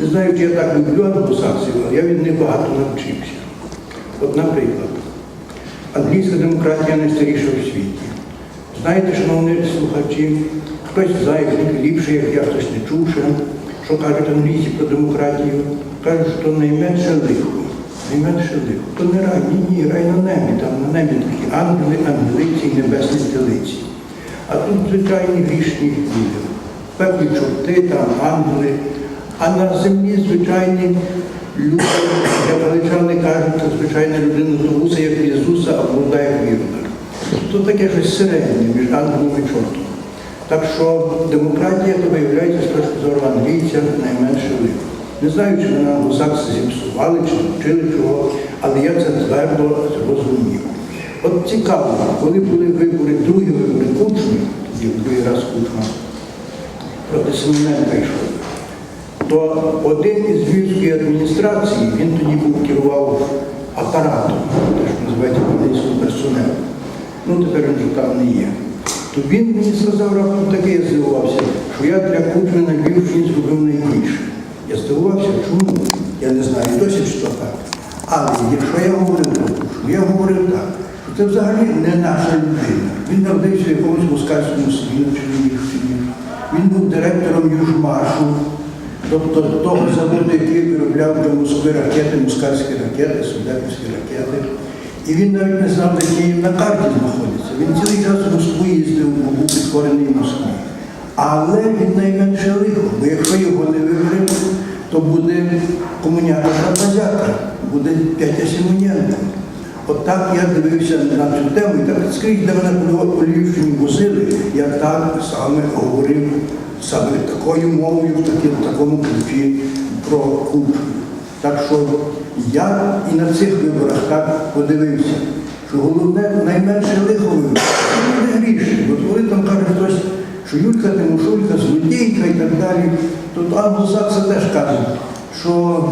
Не знаю, чи я так люблю англосаксів, але я від них багато навчився. От, наприклад, англійська демократія найстаріша у світі. Знаєте, шановні слухачі, хтось знає ліпше, як я, хтось не чув ще, що кажуть англійці про демократію. Кажуть, що найменше лихо. Найменше лихо. То не рай, ні, ні, рай на небі, там на небі такі ангели, ангелиці і небесні телиці. А тут звичайні грішні люди. Певні чорти, там ангели, а на землі звичайні люди, як галичани кажуть, це звичайна людина здобуся, як Ісуса, а блуда, як вірна. То таке щось середнє між ангелом і чортом. Так що демократія то виявляється з точки зору англійця найменше лихо. Не знаю, чи мене англосакси зіпсували, чи навчили чого, але я це твердо зрозумів. От цікаво, коли були вибори, другі вибори Кучми, тоді в другий раз Кучма проти Семененка йшов, то один із львівської адміністрації, він тоді був керував апаратом, те, що називається поліцейським персоналом. Ну тепер він вже там не є. То він мені сказав раптом таке, я здивувався, що я для Кучми на Львівщині зробив найбільше. Я здивувався, чому? Я не знаю досі, що так. Але якщо я говорив Кучму, я говорив так, що це взагалі не наша людина. Він народився якомусь москальському селі на Чернігівщині. Він був директором Южмашу, тобто того заводу, який виробляв для Москви ракети, москальські ракети, судетівські ракети. І він навіть не знав, де Київ на карті знаходиться. Він цілий час в Москву їздив, був підкорений Москві. Але він найменше лихо, бо якщо його не виберемо, то буде комуняка Базяка, буде Петя Симоненко. Так я дивився на цю тему, і так скрізь, де мене по Львівщині возили, я так саме говорив саме такою мовою, в такому ключі про кучму. Так що я і на цих виборах так подивився, що головне найменше лихо вибору. Це не гріші. От коли там каже хтось, що Юлька Тимошулька, злодійка і так далі, то англосакси теж кажуть, що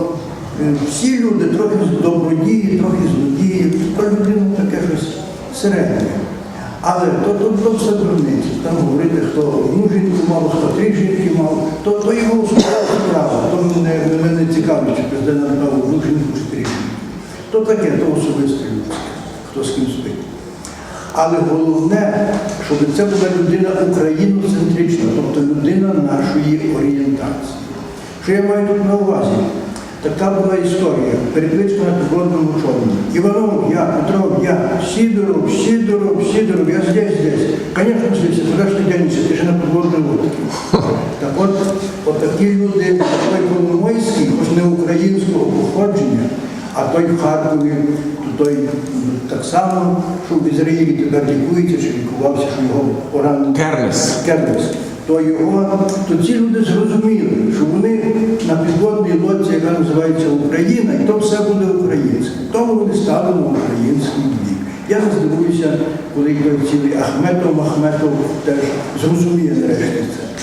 всі люди трохи добродії, трохи злодії, про людину таке щось середнє. Але то, то, то все дурниці. Там говорити, хто одну жінку мав, хто три жінки мав, то, то його особова справа. То мене, мене не цікавить, чи президент мав одну жінку чи три жінки. То таке, то особисте людське, хто з ким спить. Але головне, щоб це була людина україноцентрична, тобто людина нашої орієнтації. Що я маю тут на увазі? Така була історія, перекличка на підводному човні. Іванов, я, Петров, я, Сидоров, Сидоров, Сидоров, я здесь, здесь. Конечно, здесь, куда ж ти дянешся, ти ж на підводній лодці. Так от, от такі люди, той Коломойський, хоч не українського походження, а той в Харкові, то той так само, що в Ізраїлі тепер лікується, чи лікувався, що його поранили. Кернес. Кернес. То його, то ці люди зрозуміли, що називається Україна, і то все буде українське. Тому вони стали на український бік. Я здивуюся, коли цілий Ахметов, Ахметов теж зрозуміє нарешті це.